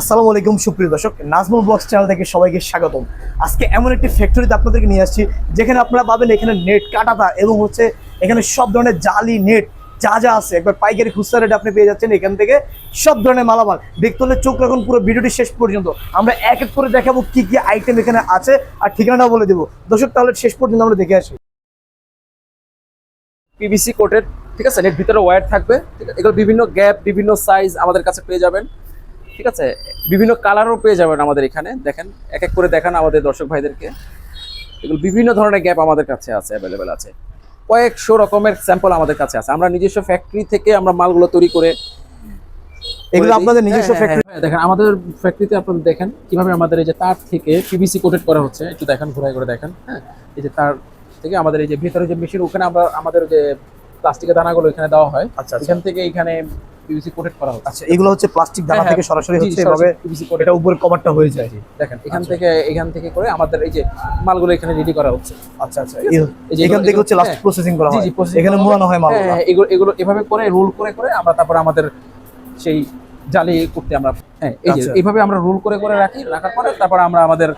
আসসালামু আলাইকুম, সুপ্রিয় দর্শক। নাজমুল ব্লগস চ্যানেল থেকে সবাইকে স্বাগতম। আজকে এমন একটি ফ্যাক্টরিতে আপনাদেরকে নিয়ে আসছি, যেখানে আপনারা পাবেন এখানে নেট কাটাতা এবং হচ্ছে এখানে সব ধরনের জালি নেট যা যা আছে। একবার পাইকারি খুচরা রেট আপনি পেয়ে যাচ্ছেন এখান থেকে সব ধরনের মালামাল। দেখতে হলে চোখ রাখুন পুরো ভিডিওটি শেষ পর্যন্ত। আমরা এক এক করে দেখাবো কি কি আইটেম এখানে আছে, আর ঠিকানাটাও বলে দেবো। দর্শক, তাহলে শেষ পর্যন্ত আমরা দেখে আসি। পিভিসি কোটের ঠিক আছে? নেট ভিতরে ওয়্যার থাকবে, ঠিক আছে? এগুলো বিভিন্ন গ্যাপ বিভিন্ন সাইজ আমাদের কাছে পেয়ে যাবেন। ঠিক আছে? বিভিন্ন কালারও পেয়ে যাবেন আমাদের এখানে। দেখেন এক এক করে দেখান আমাদের দর্শক ভাইদেরকে। এগুলো বিভিন্ন ধরনের গ্যাপ আমাদের কাছে আছে অ্যাভেলেবেল আছে। কয়েকশো রকমের স্যাম্পল আমাদের কাছে আছে। আমরা নিজস্ব ফ্যাক্টরি থেকে আমরা মালগুলো তৈরি করে এগুলো আপনাদের নিজস্ব হ্যাঁ, হ্যাঁ, ফ্যাক্টরি হ্যাঁ, দেখেন আমাদের ফ্যাক্টরিতে আপনারা দেখেন কীভাবে আমাদের এই যে তার থেকে পিভিসি কোটেড করা হচ্ছে। একটু দেখেন ঘোরায় করে দেখেন হ্যাঁ? এই যে তার থেকে আমাদের এই যে ভিতরে যে মেশিন ওখানে আমরা আমাদের যে প্লাস্টিকের দানাগুলো এখানে দেওয়া হয় আচ্ছা আচ্ছা। এখান থেকে এখানে পিভিসি কোটেড করা হচ্ছে। আচ্ছা এগুলো হচ্ছে প্লাস্টিক দানা হ্যাঁ, থেকে সরাসরি হচ্ছে এভাবে পিভিসি কোটেড এটা উপরে কভারটা হয়ে যায়। দেখেন এখান আচ্ছা। থেকে এখান থেকে করে আমাদের এই যে মালগুলো এখানে রেডি করা হচ্ছে। আচ্ছা আচ্ছা। এই যে এখান থেকে হচ্ছে লাস্ট হ্যাঁ। প্রসেসিং করা হয়। এখানে মোড়ানো হয়। মাল হ্যাঁ, হ্যাঁ, এগুলো এগুলো এভাবে করে রোল করে করে আমরা তারপর আমাদের সেই জালি করতে আমরা হ্যাঁ এই যে আচ্ছা। এইভাবে আমরা রোল করে করে রাখি রাখার পরে তারপর আমরা আমাদের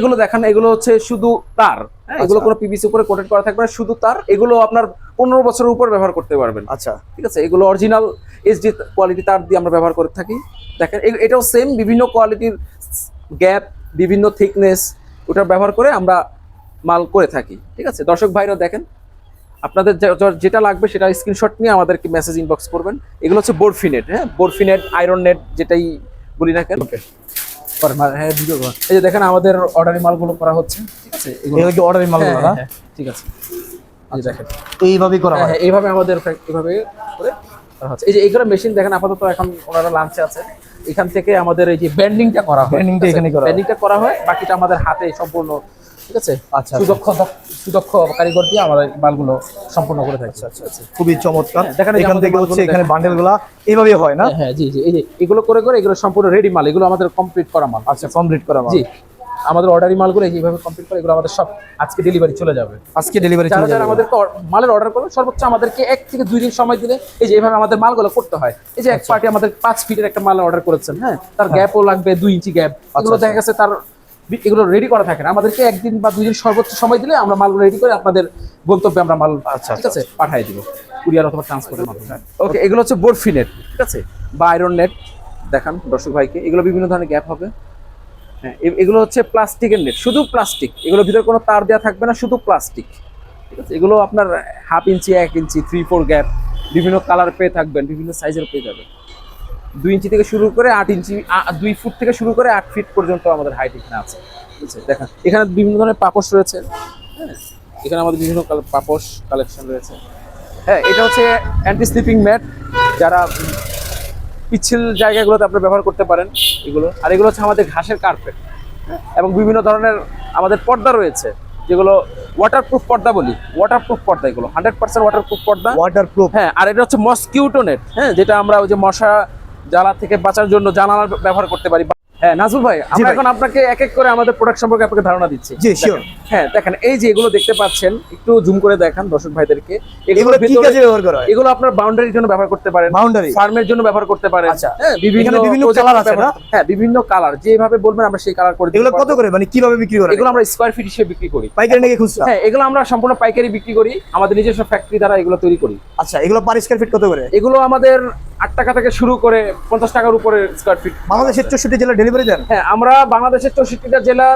এগুলো দেখেন এগুলো হচ্ছে শুধু তার। হ্যাঁ এগুলো আচ্ছা। কোনো পিভিসি উপরে কোটেড করা থাকবে না শুধু তার। এগুলো আপনার পনেরো বছরের উপর ব্যবহার করতে পারবেন। আচ্ছা। ঠিক আছে? এগুলো অরিজিনাল এইচডি কোয়ালিটি তার দিয়ে আমরা ব্যবহার করে থাকি। দেখেন এটাও সেম বিভিন্ন কোয়ালিটির গ্যাপ বিভিন্ন থিকনেস ওটা ব্যবহার করে আমরা মাল করে থাকি। ঠিক আছে? দর্শক ভাইরাও দেখেন আপনাদের যেটা লাগবে সেটা স্ক্রিনশট নিয়ে আমাদেরকে মেসেজ ইনবক্স করবেন। এগুলো হচ্ছে বোরফিনেট হ্যাঁ? বোরফিনেট আয়রন নেট যেটাই বলি না কেন. হ্যাঁ এই যে দেখেন আমাদের অর্ডারি মালগুলো করা হচ্ছে। ঠিক আছে? এগুলো কি অর্ডারের মাল হ্যাঁ, না? হ্যাঁ, হ্যাঁ, ঠিক আছে। দেখেন। এইভাবেই করা হ্যাঁ, হয়। এইভাবে আমাদের এইভাবে করে করা হচ্ছে। এই যে এইগুলো মেশিন দেখেন আপাতত এখন ওনারা লাঞ্চে আছে। এখান থেকে আমাদের এই যে ব্যান্ডিংটা করা হয়। Bending টা এখানে করা ব্যান্ডিংটা করা হয় বাকিটা আমাদের হাতে সম্পূর্ণ ঠিক আছে? আচ্ছা, সুদক্ষ সুদক্ষ কারিগর দিয়ে আমাদের এই মালগুলো সম্পূর্ণ করে থাকছে আচ্ছা আচ্ছা খুবই চমৎকার। হ্যাঁ, দেখেন এখান থেকে হচ্ছে এখানে দেখেন। বান্ডেলগুলা এইভাবে হয় না? হ্যাঁ হ্যাঁ জি জি। এই যে এগুলো করে করে এগুলো সম্পূর্ণ রেডি মাল। এগুলো আমাদের কমপ্লিট করা মাল। আচ্ছা কমপ্লিট করা মাল। জি। আমাদের অর্ডারি মালগুলো এই এইভাবে কমপ্লিট করে এগুলো আমাদের সব আজকে ডেলিভারি চলে যাবে। আজকে ডেলিভারি চলে যাবে। আমাদেরকে অর- মালের অর্ডার করবে সর্বোচ্চ আমাদেরকে এক থেকে দুই দিন সময় দিলে এই যে এইভাবে আমাদের মালগুলো করতে হয়। এই যে এক আচ্ছা। পার্টি আমাদের পাঁচ ফিটের একটা মাল অর্ডার করেছেন হ্যাঁ? তার গ্যাপও লাগবে দুই ইঞ্চি গ্যাপ এগুলো আচ্ছা। দেখা গেছে তার এগুলো রেডি করা থাকে না। আমাদেরকে একদিন বা দুই দিন সর্বোচ্চ সময় দিলে আমরা মালগুলো রেডি করে আপনাদের গন্তব্যে আমরা মাল আচ্ছা, ঠিক আছে পাঠিয়ে দিব। কুরিয়ার অথবা ট্রান্সপোর্টের মাধ্যমে। ওকে এগুলো হচ্ছে বোরফি নেট ঠিক আছে? বা আয়রন নেট দেখান দর্শক ভাইকে। এগুলো বিভিন্ন ধরনের গ্যাপ হবে। হ্যাঁ এগুলো হচ্ছে প্লাস্টিকের নেট। শুধু প্লাস্টিক, এগুলোর ভিতরে কোনো তার দেওয়া থাকবে না, শুধু প্লাস্টিক। ঠিক আছে? এগুলো আপনার হাফ ইঞ্চি, এক ইঞ্চি থ্রি ফোর গ্যাপ বিভিন্ন কালার পেয়ে থাকবেন, বিভিন্ন সাইজের পেয়ে যাবেন। দুই ইঞ্চি থেকে শুরু করে আট ইঞ্চি দুই ফুট থেকে শুরু করে আট ফিট পর্যন্ত আমাদের হাইট এখানে আছে। ঠিক দেখেন, এখানে বিভিন্ন ধরনের পাপোশ রয়েছে। হ্যাঁ এখানে আমাদের বিভিন্ন পাপোশ কালেকশন রয়েছে। হ্যাঁ এটা হচ্ছে অ্যান্টি স্লিপিং ম্যাট যারা পিচ্ছিল জায়গাগুলোতে আপনি ব্যবহার করতে পারেন এগুলো। আর এগুলো হচ্ছে আমাদের ঘাসের কার্পেট এবং বিভিন্ন ধরনের আমাদের পর্দা রয়েছে যেগুলো ওয়াটারপ্রুফ পর্দা বলি। ওয়াটারপ্রুফ পর্দা এগুলো হান্ড্রেড পার্সেন্ট ওয়াটারপ্রুফ পর্দা। ওয়াটারপ্রুফ হ্যাঁ আর এটা হচ্ছে মসকিউটো নেট হ্যাঁ যেটা আমরা ওই যে মশা জ্বালা থেকে বাঁচার জন্য জানালা ব্যবহার করতে পারি। হ্যাঁ নাজুল ভাই আমরা এখন আপনাকে এক এক করে আমাদের প্রোডাক্ট সম্পর্কে আপনাকে ধারণা দিচ্ছি। জি, sure. দেখেন, হ্যাঁ দেখেন এই যে এগুলো দেখতে পাচ্ছেন একটু জুম করে দেখান দর্শক ভাইদেরকে। এগুলো কি কাজে ব্যবহার করা হয়? এগুলো আপনার বাউন্ডারির জন্য ব্যবহার করতে পারেন Boundary? ফার্মের জন্য ব্যবহার করতে পারেন। আচ্ছা। হ্যাঁ বিভিন্ন বিভিন্ন project আছে না? হ্যাঁ বিভিন্ন কালার যেভাবে বলবেন আমরা সেই কালার করে এগুলো কত করে? মানে কীভাবে বিক্রি করে এগুলো আমরা স্কোয়ার ফিট হিসেবে বিক্রি করি। পাইকারি নাকি খুচরা? হ্যাঁ এগুলো আমরা সম্পূর্ণ পাইকারি বিক্রি করি। আমাদের নিজস্ব ফ্যাক্টরি দ্বারা এগুলো তৈরি করি। আচ্ছা এগুলো পার স্কয়ার ফিট কত করে? এগুলো আমাদের আট টাকা থেকে শুরু করে পঞ্চাশ টাকার উপরে স্কোয়ার ফিট বাংলাদেশের চৌষট্টি জেলা ডেলিভারি দেন? হ্যাঁ আমরা বাংলাদেশের চৌষট্টিটা জেলা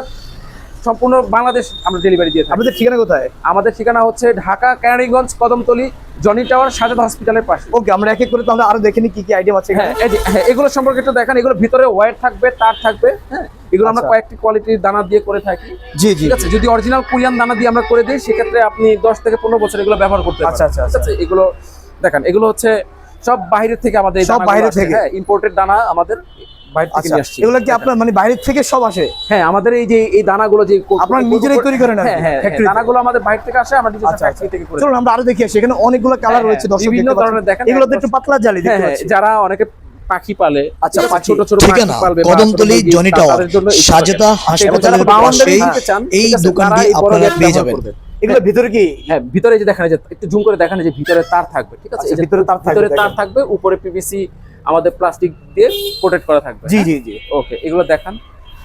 সম্পূর্ণ বাংলাদেশ আমরা ডেলিভারি দিয়ে থাকি। আপনাদের ঠিকানা কোথায়? আমাদের ঠিকানা হচ্ছে ঢাকা কেরানীগঞ্জ কদমতলি জনি টাওয়ার সাজাদ হসপিটালের পাশে। ওকে আমরা এক এক করে তাহলে আরও দেখে নিই কি কি আইটেম আছে হ্যাঁ হ্যাঁ এগুলো সম্পর্কে একটু দেখেন। এগুলো ভিতরে ওয়্যার থাকবে তার থাকবে হ্যাঁ? এগুলো আমরা আচ্ছা। কয়েকটি কোয়ালিটির দানা দিয়ে করে থাকি। জি জি ঠিক আছে? যদি অরিজিনাল কোরিয়ান দানা দিয়ে আমরা করে দিই সেক্ষেত্রে আপনি দশ থেকে পনেরো বছর এগুলো ব্যবহার করতে আচ্ছা আচ্ছা, আচ্ছা, এগুলো দেখেন এগুলো হচ্ছে সব বাইরে থেকে আমাদের সব বাইরে থেকে? হ্যাঁ ইম্পোর্টেড দানা আমাদের বাইরে থেকে আচ্ছা নিয়ে আসছি। এগুলো কি আপনার মানে থেকে সব আসে? হ্যাঁ আমাদের এই যে এই দানাগুলো যে কো- আপনারা কো- নিজেরাই তৈরি করেন হ্যাঁ হ্যাঁ হ্যাঁ? দানাগুলো আমাদের বাইরে থেকে আসে আমরা নিজস্ব আচ্ছা, ফ্যাক্টরি থেকে করে চলুন আমরা আরও দেখি আসি। এখানে অনেকগুলো কালার রয়েছে দর্শক বিভিন্ন ধরনের দেখেন, এগুলো একটু পাতলা জালি দেখতে পাচ্ছি। যারা অনেকে পাখি পালে আচ্ছা। ছোট ছোট ঠিকানা কদমতলী জনি টাওয়ার হাসপাতালের এই দোকানটি আপনারা পেয়ে যাবেন। এগুলো ভিতরে কি? হ্যাঁ ভিতরে যে দেখেন এই যে একটু জুম করে দেখেন যে ভিতরে তার থাকবে ঠিক আছে? আচ্ছা, ভিতরে তার থাকবে, ভিতরে তার থাকবে উপরে পিভিসি আমাদের প্লাস্টিক দিয়ে প্রোটেক্ট করা থাকবে জি জি জি ওকে এগুলো দেখান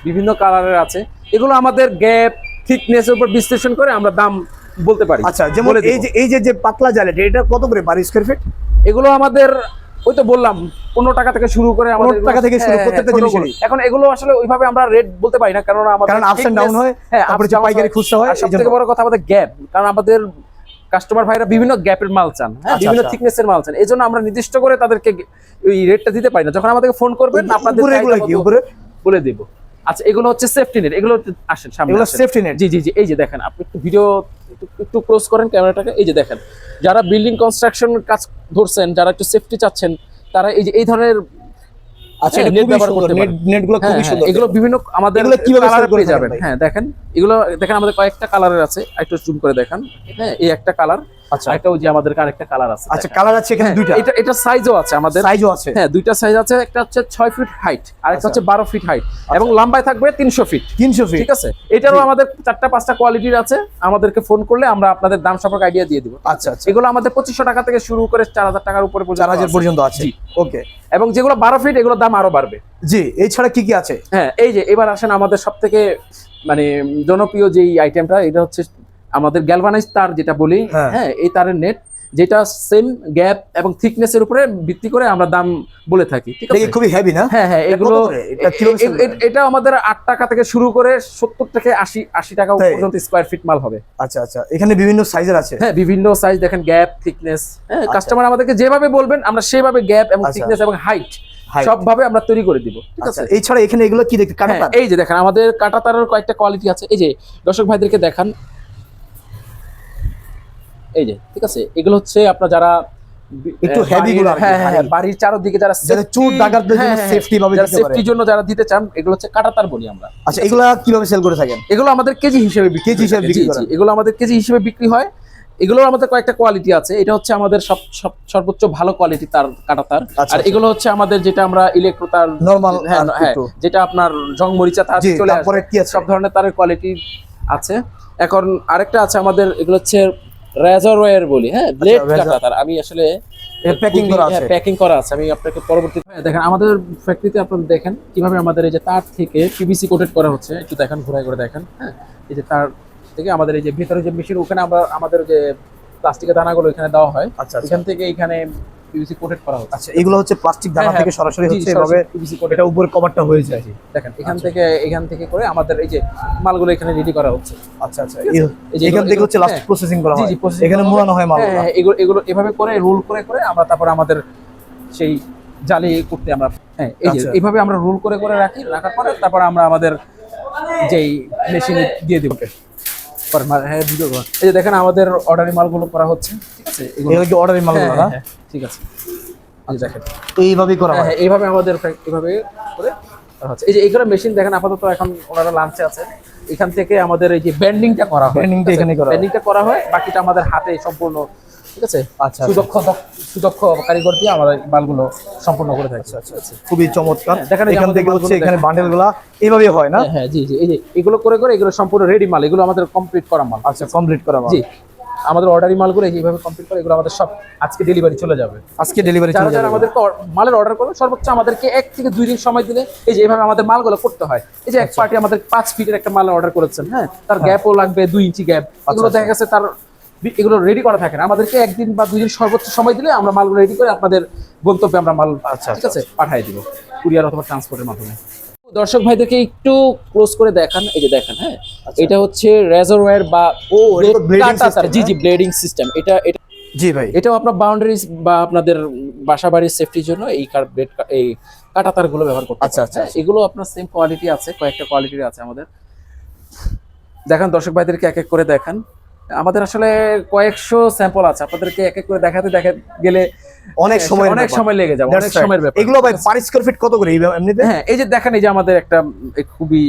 বিভিন্ন কালারের আছে এগুলো আমাদের গ্যাপ থিকনেসের উপর বিশ্লেষণ করে আমরা দাম বলতে পারি আচ্ছা যেমন এই যে এই যে যে পাতলা জালেটা এটা কত করে পার স্কোয়ার ফিট এগুলো আমাদের ওই তো বললাম পনেরো টাকা থেকে শুরু করে আমাদের 15 টাকা থেকে শুরু, হ্যাঁ, প্রত্যেকটা হ্যাঁ। ছোটগুলো। এখন এগুলো আসলে ওইভাবে আমরা রেট বলতে পারি না কারণ আমাদের কারণ and down thickness- হয়, হ্যাঁ তারপরে downs পাইকারি হয়। খুচরা হয়, আর সব থেকে বড় কথা আমাদের গ্যাপ কারণ আমাদের কাস্টমার ভাইরা বিভিন্ন গ্যাপের মাল চান হ্যাঁ? আচ্ছা, বিভিন্ন আচ্ছা। থিকনেসের মাল চান। এই জন্য আমরা নির্দিষ্ট করে তাদেরকে ওই রেটটা দিতে পারি না। যখন আমাদেরকে ফোন করবেন আপনাদের বলে দিব। আচ্ছা এগুলো হচ্ছে সেফটি নেট এগুলো আসেন সামনে এগুলো সেফটি নেট জি জি জি এই যে দেখেন আপনি একটু ভিডিও একটু- একটু ক্লোজ করেন ক্যামেরাটাকে এই যে দেখেন যারা বিল্ডিং কনস্ট্রাকশন কাজ ধরছেন যারা একটু সেফটি চাচ্ছেন তারা এই যে এই ধরনের আচ্ছা হ্যাঁ, এটা net ব্যবহার করতে পারেন। নেটগুলো হ্যাঁ, খুবই হ্যাঁ, সুন্দর। এগুলো বিভিন্ন আমাদের এগুলো কীভাবে কালার করে পেয়ে যাবেন? হ্যাঁ দেখেন এগুলো দেখেন আমাদের কয়েকটা কালারের আছে একটু জুম করে দেখেন। হ্যাঁ এই একটা কালার আচ্ছা। একটা ওই যে আমাদের আরেকটা কালার আছে আচ্ছা কালার আছে এখানে হ্যাঁ, দুইটা। এটা এটা সাইজও আছে আমাদের। সাইজও আছে। হ্যাঁ দুইটা সাইজ আছে একটা হচ্ছে ফিট হাইট আর একটা আচ্ছা। হচ্ছে বারো ফিট হাইট এবং লম্বায় থাকবে তিনশো ফিট 300 ফিট ঠিক আছে? এটারও আমাদের চারটা পাঁচটা কোয়ালিটির আছে। আমাদেরকে ফোন করলে আমরা আপনাদের দাম সম্পর্কে আইডিয়া দিয়ে দিব। আচ্ছা আচ্ছা। এগুলো আমাদের পঁচিশশো টাকা থেকে শুরু করে চার হাজার টাকার উপরে পর্যন্ত 4000 পর্যন্ত আছে। ওকে। এবং যেগুলো বারো ফিট এগুলোর দাম আরও বাড়বে। জি এছাড়া কি কি আছে? হ্যাঁ এই যে এবার আসেন আমাদের সব থেকে মানে জনপ্রিয় যেই আইটেমটা এটা হচ্ছে আমাদের গ্যালভানাইজ তার যেটা বলি হ্যাঁ। হ্যাঁ এই তারের নেট যেটা সেম গ্যাপ এবং থিকনেসের উপরে ভিত্তি করে আমরা দাম বলে থাকি ঠিক আছে? খুবই হেভি না? হ্যাঁ হ্যাঁ এগুলো এটা আমাদের আট টাকা থেকে শুরু করে সত্তর থেকে আশি আশি টাকা পর্যন্ত স্কোয়ার ফিট মাল হবে। আচ্ছা আচ্ছা এখানে বিভিন্ন সাইজের আছে? হ্যাঁ বিভিন্ন সাইজ দেখেন গ্যাপ থিকনেস হ্যাঁ আচ্ছা। কাস্টমার আমাদেরকে যেভাবে বলবেন আমরা সেভাবে গ্যাপ এবং আচ্ছা। থিকনেস এবং হাইট। সবভাবে আমরা তৈরি করে দিব ঠিক আচ্ছা আছে? এছাড়া এখানে এগুলো কি দেখতে? কাটা হ্যাঁ, এই যে দেখেন আমাদের কাটা তারের কয়েকটা কোয়ালিটি আছে। এই যে দর্শক ভাইদেরকে দেখান এই যে ঠিক আছে? এগুলো হচ্ছে আপনার যারা একটু বাড়ির- গুলো হ্যাঁ হ্যাঁ, বাড়ির চারদিকে যারা চোর ডাকাতদের জন্য হ্যাঁ, হ্যাঁ, ভাবে যারা দিতে জন্য যারা দিতে চান এগুলো হচ্ছে কাটা তার বলি আমরা। আচ্ছা এগুলা কীভাবে সেল করে থাকেন? এগুলো আমাদের কেজি হিসেবে বিক্রি কেজি হিসেবে বিক্রি জি, করেন। এগুলো আমাদের কেজি হিসেবে বিক্রি হয়। এগুলোর আমাদের কয়েকটা কোয়ালিটি আছে। এটা হচ্ছে আমাদের সব সর্বোচ্চ ভালো কোয়ালিটি তার কাটা তার আচ্ছা, আর এগুলো হচ্ছে আমাদের যেটা আমরা ইলেকট্রো তার Normal হ্যাঁ হ্যাঁ যেটা আপনার জং মরিচা তার চলে আসে। সব ধরনের তারের কোয়ালিটি আছে। এখন আরেকটা আছে আমাদের এগুলো হচ্ছে রেজার ওয়্যার বলি হ্যাঁ ব্লেড। কাটা তার আমি আসলে প্যাকিং করা আছে। প্যাকিং করা আছে আমি আপনাকে পরবর্তী হ্যাঁ, দেখেন আমাদের ফ্যাক্টরিতে আপনারা দেখেন কীভাবে আমাদের এই যে তার থেকে পিভিসি কোটেড করা হচ্ছে একটু দেখেন ঘোরায় করে দেখেন হ্যাঁ এই যে তার থেকে আমাদের এই যে ভিতরে যে মেশিন ওখানে আমরা আমাদের যে প্লাস্টিকের দানাগুলো এখানে দেওয়া হয় আচ্ছা আচ্ছা এখান থেকে এখানে পিভিসি কোটেড করা হচ্ছে। আচ্ছা এগুলো হচ্ছে প্লাস্টিক দানা হ্যাঁ, থেকে সরাসরি হচ্ছে এভাবে PVC coated। এটা উপরে কভারটা হয়ে যায়। দেখেন এখান আচ্ছা। থেকে এখান থেকে করে আমাদের এই যে মালগুলো এখানে রেডি করা হচ্ছে। আচ্ছা আচ্ছা। এই যে এখান থেকে হচ্ছে লাস্ট হ্যাঁ। প্রসেসিং করা হয়। এখানে মোড়ানো হয় মাল হ্যাঁ, হ্যাঁ, এগুলো এগুলো এভাবে করে রোল করে করে আমরা তারপর আমাদের সেই জালি করতে আমরা হ্যাঁ এই যে আচ্ছা। এইভাবে আমরা রোল করে করে রাখি রাখার পরে তারপর আমরা আমাদের যেই মেশিনে দিয়ে দিব। হ্যাঁ। এই যে দেখেন আমাদের অর্ডারি মালগুলো করা হচ্ছে ঠিক আছে? এগুলো কি অর্ডারের মাল হ্যাঁ, না? হ্যাঁ, ঠিক আছে। দেখেন। এইভাবেই করা হ্যাঁ, এইভাবে আমাদের এইভাবে করে হচ্ছে। এই যে এইগুলো মেশিন দেখেন আপাতত এখন ওনারা লাঞ্চে আছে। এখান থেকে আমাদের এই যে ব্যান্ডিংটা করা হয় এখানে করা হয়। ব্যান্ডিংটা করা হয় বাকিটা আমাদের হাতে সম্পূর্ণ ঠিক আছে? আচ্ছা, সুদক্ষ সুদক্ষ কারিগর দিয়ে আমাদের মালগুলো সম্পূর্ণ করে থাকি। আচ্ছা আচ্ছা খুবই চমৎকার। হ্যাঁ, দেখেন এখান থেকে হচ্ছে এখানে দেখেন। বান্ডেলগুলা এইভাবেই হয় না? হ্যাঁ হ্যাঁ জি জি। এই যে এগুলো করে করে এগুলো সম্পূর্ণ রেডি মাল। এগুলো আমাদের কমপ্লিট করা মাল। আচ্ছা কমপ্লিট করা মাল। জি। আমাদের অর্ডারি মালগুলো এইভাবে কমপ্লিট করে এগুলো আমাদের সব আজকে ডেলিভারি চলে যাবে। আজকে ডেলিভারি চলে যাবে। আমাদেরকে মালের অর্ডার করবে সর্বোচ্চ আমাদেরকে এক থেকে দুই দিন সময় দিলে এই যে এইভাবে আমাদের মালগুলো করতে হয়। এই যে এক আচ্ছা। পার্টি আমাদের পাঁচ ফিটের একটা মাল অর্ডার করেছেন হ্যাঁ? তার গ্যাপও লাগবে দুই ইঞ্চি গ্যাপ এগুলো আচ্ছা। দেখা গেছে তার এগুলো রেডি করা থাকে না। আমাদেরকে একদিন বা দুই দিন সর্বোচ্চ সময় দিলে আমরা মালগুলো রেডি করে আপনাদের গন্তব্যে আমরা মাল আচ্ছা, ঠিক আছে পাঠিয়ে দিব। কুরিয়ার অথবা ট্রান্সপোর্টের মাধ্যমে। দর্শক ভাইদেরকে একটু ক্লোজ করে দেখান এই যে দেখেন হ্যাঁ? এটা হচ্ছে রেজারওয়্যার বা ও, জি জি হ্যাঁ? ব্লেডিং সিস্টেম এটা এটা জি ভাই। এটাও আপনার বাউন্ডারিজ বা আপনাদের বাসা বাড়ির সেফটির জন্য এই কার্বেট এই কাটা তারগুলো ব্যবহার করতে আচ্ছা, আচ্ছা, হ্যাঁ, এগুলো আপনার সেম কোয়ালিটি আছে কয়েকটা কোয়ালিটির আছে আমাদের। দেখান দর্শক ভাইদেরকে এক এক করে দেখান। আমাদের আসলে কয়েকশো স্যাম্পল আছে। আপনাদেরকে এক এক করে দেখাতে দেখা গেলে অনেক সময় অনেক সময় লেগে যাবে অনেক সময়ের ব্যাপার। এগুলো ভাই পার স্কয়ার ফিট কত করে? এই এমনিতে? হ্যাঁ এই যে দেখেন এই যে আমাদের একটা খুবই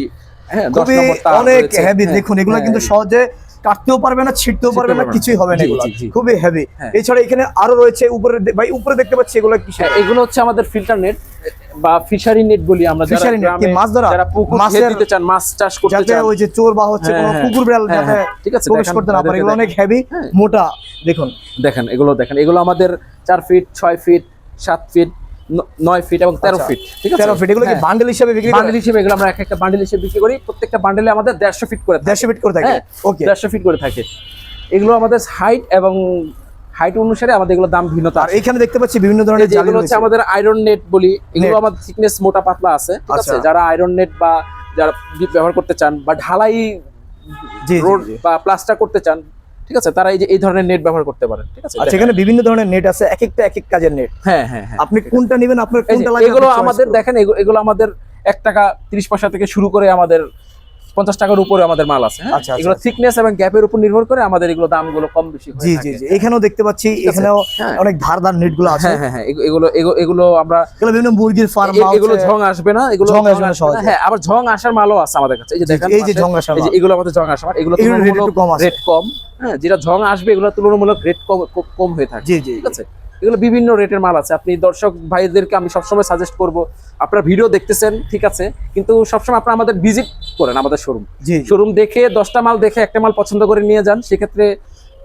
হ্যাঁ খুবই অনেক হেভি হ্যাঁ, দেখুন এগুলো হ্যাঁ, কিন্তু সহজে কাটতেও পারবে না ছিটতেও পারবে না কিছুই হবে না এগুলো। খুবই হেভি। এছাড়া এখানে আরও রয়েছে উপরে ভাই উপরে দেখতে পাচ্ছি এগুলো কি এগুলো হচ্ছে আমাদের ফিল্টার নেট বা ফিশারি নেট বলি আমরা net, কি মাছ ধরা? যারা পুকুর দিতে চান মাছ চাষ করতে যাতে ওই যে চোর বা হচ্ছে হ্যাঁ, কোনো হ্যাঁ। কুকুর বিড়াল হ্যাঁ, যাতে হ্যাঁ, ঠিক আছে, প্রবেশ করতে না পারে এগুলো অনেক হেভি মোটা দেখুন দেখেন এগুলো দেখেন এগুলো আমাদের চার ফিট ছয় ফিট সাত ফিট ন- নয় ফিট এবং তেরো আচ্ছা। ফিট ঠিক আছে তেরো ফিট এগুলো কি হ্যাঁ। বান্ডেল হিসেবে বিক্রি বান্ডেল হিসেবে এগুলো আমরা এক একটা বান্ডেল হিসেবে বিক্রি করি প্রত্যেকটা বান্ডেলে আমাদের দেড়শো ফিট করে। দেড়শো ফিট করে থাকে হ্যাঁ, ওকে দেড়শো ফিট করে থাকে এগুলো আমাদের হাইট এবং হাইট অনুসারে আমাদের এগুলো দাম ভিন্নতা আর আছে। এখানে দেখতে পাচ্ছি বিভিন্ন ধরনের এগুলো হচ্ছে আমাদের আয়রন নেট বলি এগুলো আমাদের থিকনেস মোটা পাতলা আছে ঠিক আছে? আচ্ছা। যারা আয়রন নেট বা যারা ব্যবহার করতে চান বা ঢালাই রোড বা প্লাস্টার করতে চান ঠিক আছে? তারা এই যে এই ধরনের নেট ব্যবহার করতে পারেন ঠিক আছে? আচ্ছা এখানে বিভিন্ন ধরনের নেট আছে এক একটা এক এক কাজের নেট হ্যাঁ হ্যাঁ হ্যাঁ। আপনি কোনটা নেবেন আপনার কোনটা লাগবে এগুলো আমাদের দেখেন এগুলো আমাদের এক টাকা তিরিশ পয়সা থেকে শুরু করে আমাদের পঞ্চাশ টাকার উপরে আমাদের মাল আছে হ্যাঁ? আচ্ছা, আচ্ছা, এগুলো থিকনেস এবং গ্যাপের উপর নির্ভর করে আমাদের এগুলো দামগুলো কম বেশি জি জি জি। এখানেও দেখতে পাচ্ছি এখানেও হ্যাঁ। অনেক ধার ধার নেটগুলো আছে। হ্যাঁ হ্যাঁ হ্যাঁ। এগুলো এগুলো আমরা এগুলো বিভিন্ন মুরগির ফার্ম এগুলো ঝং আসবে না। এগুলো ঝং আসবে না সহজে। হ্যাঁ আবার ঝং আসার মালও আছে আমাদের কাছে। এই যে দেখেন এই যে ঝং আসার এই যে এগুলো আমাদের ঝং আসার এগুলো একটু কম আছে। রেট কম। হ্যাঁ যেটা ঝং আসবে এগুলো তুলনামূলক রেট কম কম- কম হয়ে থাকে। জি জি ঠিক আছে? এগুলো বিভিন্ন রেটের মাল আছে। আপনি দর্শক ভাইদেরকে আমি সবসময় সাজেস্ট করব আপনার ভিডিও দেখতেছেন ঠিক আছে? কিন্তু সবসময় আপনারা আমাদের ভিজিট করেন আমাদের শোরুম। শোরুম দেখে দশটা মাল দেখে একটা মাল পছন্দ করে নিয়ে যান সেক্ষেত্রে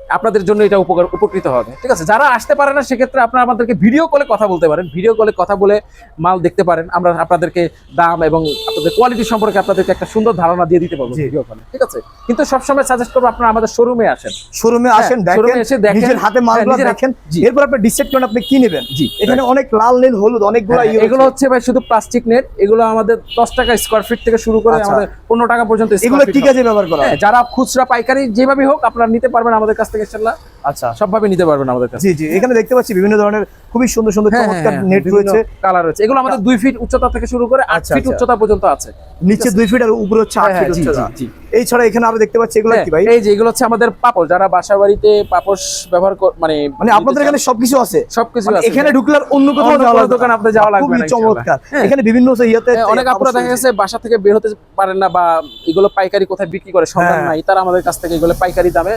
আপনাদের জন্য এটা উপকার উপকৃত হবে। ঠিক আছে? যারা আসতে পারে না সেক্ষেত্রে আপনারা আমাদেরকে ভিডিও কলে কথা বলতে পারেন। ভিডিও কলে কথা বলে মাল দেখতে পারেন। আমরা আপনাদেরকে দাম এবং আপনাদের কোয়ালিটি সম্পর্কে আপনাদেরকে একটা সুন্দর ধারণা দিয়ে দিতে পারব ভিডিও কলে ঠিক আছে? কিন্তু সবসময় সাজেস্ট করব আপনারা আমাদের শোরুমে আসেন। শোরুমে আসেন হ্যাঁ, দেখেন এসে দেখেন। নিজের হাতে হ্যাঁ, মালগুলো দেখেন। এরপর আপনি ডিসাইড করেন আপনি কি নেবেন। জি এখানে অনেক লাল নীল হলুদ অনেকগুলো হ্যাঁ, ইয়ে এগুলো হচ্ছে। ভাই শুধু প্লাস্টিক নেট এগুলো আমাদের দশ টাকা স্কোয়ার ফিট থেকে শুরু করে আচ্ছা। আমাদের পনেরো টাকা পর্যন্ত এগুলো কি কাজে ব্যবহার করা? হ্যাঁ, যারা খুচরা পাইকারি যেভাবে হোক আপনারা নিতে পারবেন আমাদের কাছ থেকে ইনশাল্লাহ আচ্ছা। সবভাবে নিতে পারবেন আমাদের কাছে। জি জি এখানে দেখতে পাচ্ছি বিভিন্ন ধরনের খুবই সুন্দর সুন্দর হ্যাঁ, চমৎকার নেট রয়েছে। কালার রয়েছে। এগুলো আমাদের দুই ফিট উচ্চতা থেকে শুরু করে আট আচ্ছা, ফিট আচ্ছা। উচ্চতা পর্যন্ত আছে। নিচে দুই ফিট আর উপরে হচ্ছে আট হ্যাঁ, ফিট উচ্চতা। জি। এই ছাড়া এখানে আরও দেখতে পাচ্ছি এগুলো হ্যাঁ, কি ভাই? এই যে এগুলো হচ্ছে আমাদের পাপড়। যারা বাসা বাড়িতে পাপড় ব্যবহার মানে মানে আপনাদের এখানে সবকিছু আছে? সবকিছু মানে আছে এখানে ঢুকলে অন্য কোথাও যাওয়া দোকান না। আপনাদের যাওয়া লাগবে না, চমৎকার। হ্যাঁ। এখানে বিভিন্ন ইয়েতে হ্যাঁ, অনেক আপুরা দেখা গেছে বাসা থেকে বের হতে পারেন না বা এগুলো পাইকারি কোথায় বিক্রি করে সন্ধান হ্যাঁ। নাই তারা আমাদের কাছ থেকে এগুলো পাইকারি দামে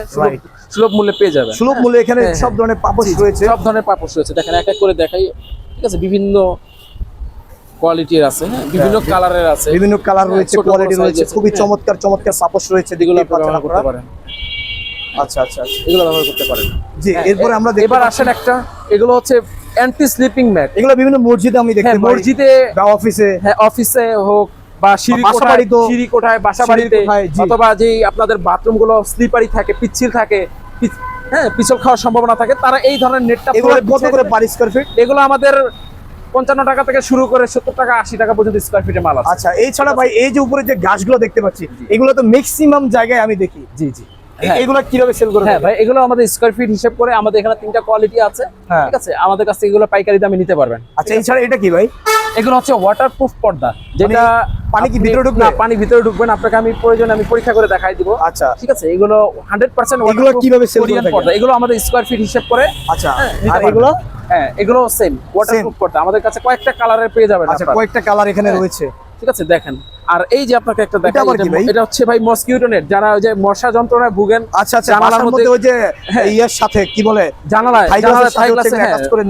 সুলভ- মূল্যে পেয়ে যাবেন সুলভ মূল্যে এখানে হ্যাঁ, সব ধরনের পাপড় রয়েছে। সব ধরনের পাপোশ রয়েছে। দেখেন এক এক করে দেখাই। ঠিক আছে বিভিন্ন কোয়ালিটির আছে হ্যাঁ? বিভিন্ন কালারের আছে। বিভিন্ন কালার হ্যাঁ, রয়েছে কোয়ালিটি রয়েছে খুবই হ্যাঁ। চমৎকার চমৎকার পাপড় রয়েছে আপনি ব্যবহার করতে পারেন। আচ্ছা আচ্ছা আচ্ছা। এগুলো ব্যবহার করতে পারেন। জি হ্যাঁ, এরপরে আমরা এবার আসেন একটা এগুলো হচ্ছে অ্যান্টি স্লিপিং ম্যাট এগুলো বিভিন্ন মসজিদে আমি দেখতে হ্যাঁ পাই মসজিদে বা অফিসে হ্যাঁ অফিসে হোক বা সিঁড়ি কোঠায় বাসা বাড়িতে। অথবা যে আপনাদের বাথরুমগুলো স্লিপারি থাকে পিচ্ছিল থাকে হ্যাঁ পিছল খাওয়ার সম্ভাবনা থাকে তারা এই ধরনের নেটটা এগুলো কত করে পার স্কয়ার ফিট এগুলো আমাদের পঞ্চান্ন টাকা থেকে শুরু করে সত্তর টাকা আশি টাকা পর্যন্ত স্কোয়ার ফিটে মাল আছে। আচ্ছা এই ছাড়া ভাই এই যে উপরে যে গাছগুলো দেখতে পাচ্ছি এগুলো তো ম্যাক্সিমাম জায়গায় আমি দেখি। জি জি। হ্যাঁ। এগুলো কীভাবে সেল করে হ্যাঁ ভাই এগুলো আমাদের স্কোয়ার ফিট হিসেব করে আমাদের এখানে তিনটা কোয়ালিটি আছে হ্যাঁ। ঠিক আছে? আমাদের কাছ এগুলো পাইকারি দামে নিতে পারবেন। আচ্ছা এই ছাড়া এটা কি ভাই? এগুলো হচ্ছে ওয়াটারপ্রুফ পর্দা যেটা পানি কি আপনি- ভিতরে ঢুকবে? না পানি ভিতরে আপনাকে আমি প্রয়োজন আমি পরীক্ষা করে দেখাই দিব। আচ্ছা। ঠিক আছে? এগুলো হান্ড্রেড পার্সেন্ট এগুলো কীভাবে? পর্দা। এগুলো আমাদের স্কোয়ার ফিট হিসেব করে। আচ্ছা। আর এগুলো? হ্যাঁ এগুলো সেম ওয়াটারপ্রুফ পর্দা আমাদের কাছে কয়েকটা কালারের পেয়ে যাবেন আচ্ছা কয়েকটা কালার এখানে হ্যাঁ। রয়েছে। ঠিক আছে দেখেন। আর এই যে আপনাকে একটা দেখাই এটা- হচ্ছে ভাই মসকিউটো নেট যারা ওই যে মশা যন্ত্রণায় ভুগেন আচ্ছা আচ্ছা জানালার মধ্যে ওই যে হ্যাঁ। ইয়ের সাথে কি বলে? জানালায় জানালায় সাথে থাই গ্লাসে এগুলো হ্যাঁ করে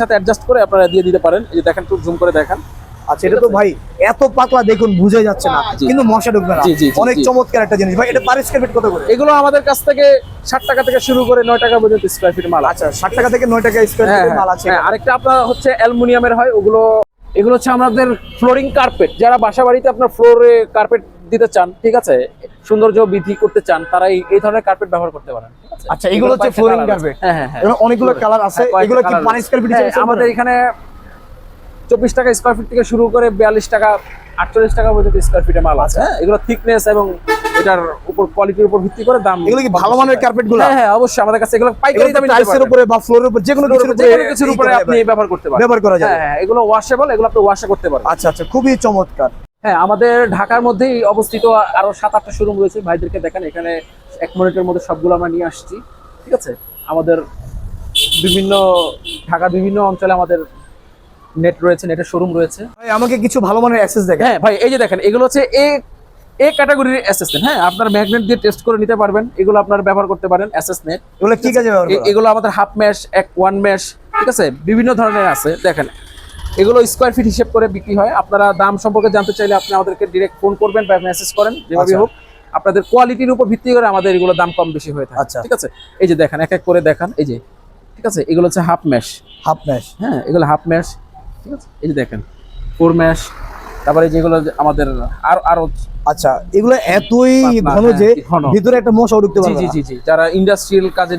সাথে অ্যাডজাস্ট করে আপনারা দিয়ে দিতে পারেন। এই যে দেখেন একটু জুম করে দেখেন। আচ্ছা এটা তো ভাই এত পাতলা দেখুন বোঝাই যাচ্ছে না। কিন্তু মশা ঢুকবে না। অনেক চমৎকার একটা জিনিস। ভাই এটা পার স্কয়ার ফিট কত করে? এগুলো আমাদের কাছ থেকে ষাট টাকা থেকে শুরু করে টাকা পর্যন্ত স্কোয়ার ফিট মাল আচ্ছা ষাট টাকা থেকে টাকা স্কয়ার হ্যাঁ, মাল আছে হ্যাঁ, আরেকটা আপনার হচ্ছে অ্যালুমিনিয়ামের হয় ওগুলো এগুলো হচ্ছে আমাদের ফ্লোরিং কার্পেট যারা বাসা বাড়িতে আপনার ফ্লোরে কার্পেট দিতে চান ঠিক আছে সৌন্দর্য বৃদ্ধি করতে চান তারা এই ধরনের কার্পেট ব্যবহার করতে পারেন আচ্ছা, এগুলো হচ্ছে আছে। carpet? হ্যাঁ হ্যাঁ হ্যাঁ। অনেকগুলো কালার আছে। এগুলো কি ফিট হ্যাঁ, হিসেবে আমাদের এখানে চব্বিশ টাকা স্কোয়ার ফিট থেকে শুরু করে বিয়াল্লিশ টাকা আটচল্লিশ টাকা পর্যন্ত স্কোয়ার ফিটে মাল আছে। হ্যাঁ এগুলো থিকনেস এবং এটার উপর কোয়ালিটির উপর ভিত্তি করে দাম এগুলো কি ভালো মানের কার্পেটগুলো? হ্যাঁ হ্যাঁ অবশ্যই আমাদের কাছে এগুলো পাইকারি দামে টাইলসের উপরে বা ফ্লোরের উপর যে কোনো কিছুর যে উপরে কোনো কিছুর উপরে আপনি ব্যবহার করতে পারেন। ব্যবহার করা যাবে। হ্যাঁ হ্যাঁ এগুলো ওয়াশেবল এগুলো আপনি ওয়াশে করতে পারবেন আচ্ছা আচ্ছা খুবই চমৎকার। হ্যাঁ আমাদের ঢাকার মধ্যেই অবস্থিত আরও সাত আটটা শোরুম রয়েছে। ভাইদেরকে দেখেন এখানে এক মিনিটের মধ্যে সবগুলো আমরা নিয়ে আসছি। ঠিক আছে? আমাদের বিভিন্ন ঢাকার বিভিন্ন অঞ্চলে আমাদের নেট রয়েছে নেটের শোরুম রয়েছে। ভাই আমাকে কিছু ভালো মানের অ্যাক্সেস দেখেন। হ্যাঁ ভাই এই যে দেখেন এগুলো হচ্ছে এ এ ক্যাটাগরির অ্যাসেসমেন্ট হ্যাঁ আপনার ম্যাগনেট দিয়ে টেস্ট করে নিতে পারবেন এগুলো আপনার ব্যবহার করতে পারেন অ্যাসেসমেন্ট এগুলো কি কাজে এগুলো আমাদের হাফ ম্যাশ এক ওয়ান ম্যাশ ঠিক আছে? বিভিন্ন ধরনের আছে দেখেন। এগুলো স্কোয়ার ফিট হিসেব করে বিক্রি হয়। আপনারা দাম সম্পর্কে জানতে চাইলে আপনি আমাদেরকে ডিরেক্ট ফোন করবেন বা মেসেজ করেন যেভাবে আচ্ছা। হোক। আপনাদের কোয়ালিটির উপর ভিত্তি করে আমাদের এগুলো দাম কম বেশি হয়ে থাকে আচ্ছা। ঠিক আছে? এই যে দেখেন এক এক করে দেখান এই যে ঠিক আছে? এগুলো হচ্ছে হাফ ম্যাশ হাফ ম্যাশ হ্যাঁ এগুলো হাফ ম্যাশ ঠিক আছে এই যে দেখেন ফোর ম্যাশ তারপরে যেগুলো আমাদের আর আরও আচ্ছা এগুলো এতই ঘন হ্যাঁ, যে ভিতরে একটা মশাও ঢুকতে জি জি জি জি যারা ইন্ডাস্ট্রিয়াল কাজে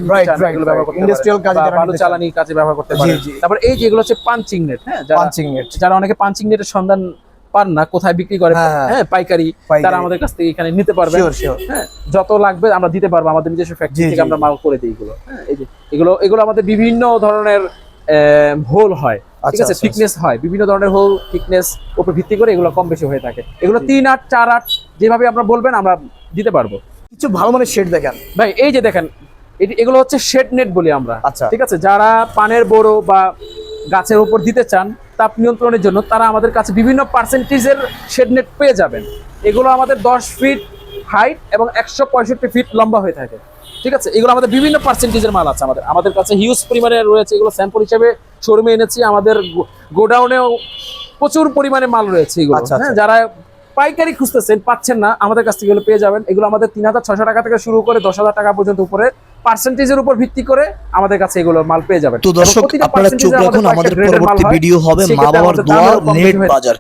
এগুলো ব্যবহার করতে পারেন। কাজে যারা চান। চালানি কাজে ব্যবহার করতে পারেন জি। তারপর এই যেগুলো হচ্ছে পাঞ্চিং নেট হ্যাঁ পাঞ্চিং নেট যারা অনেকে পাঞ্চিং নেটের সন্ধান পান না কোথায় বিক্রি করে হ্যাঁ, হ্যাঁ। হ্যাঁ পাইকারি। তারা আমাদের কাছ থেকে এখানে নিতে পারবে যত লাগবে আমরা দিতে পারব আমাদের নিজস্ব ফ্যাক্টরি থেকে আমরা মাল করে দিই এগুলো এই যে এগুলো এগুলো আমাদের বিভিন্ন ধরনের হোল হয় ঠিক আচ্ছা, আছে? আচ্ছা, থিকনেস হয়। বিভিন্ন ধরনের হোল থিকনেস উপর ভিত্তি করে এগুলো কম বেশি হয়ে থাকে। এগুলো তিন আট চার আট যেভাবে আপনারা বলবেন আমরা দিতে পারব। কিছু ভালো মানের শেড দেখেন। ভাই এই যে দেখেন এটি- এগুলো হচ্ছে শেড নেট বলি আমরা। আচ্ছা। ঠিক আছে? যারা পানের বড় বা গাছের উপর দিতে চান তাপ নিয়ন্ত্রণের জন্য তারা আমাদের কাছে বিভিন্ন পার্সেন্টেজের শেড নেট পেয়ে যাবেন। এগুলো আমাদের দশ ফিট হাইট এবং একশো পঁয়ষট্টি ফিট লম্বা হয়ে থাকে। ঠিক আছে? এগুলো আমাদের বিভিন্ন পার্সেন্টেজের মাল আছে আমাদের। আমাদের কাছে হিউজ পরিমাণে রয়েছে এগুলো স্যাম্পল হিসেবে শোরুমে এনেছি। আমাদের গোডাউনেও প্রচুর পরিমাণে মাল রয়েছে এগুলো। আচ্ছা, আচ্ছা। হ্যাঁ যারা পাইকারি খুঁজতেছেন পাচ্ছেন না আমাদের কাছ থেকে এগুলো পেয়ে যাবেন। এগুলো আমাদের তিন হাজার ছশো টাকা থেকে শুরু করে দশ হাজার টাকা পর্যন্ত উপরে পার্সেন্টেজের উপর ভিত্তি করে আমাদের কাছে এগুলো মাল পেয়ে যাবেন। তো দর্শক আপনারা চোখ রাখুন আমাদের পরবর্তী ভিডিও হবে মা বাবার দোয়া নেট বাজার।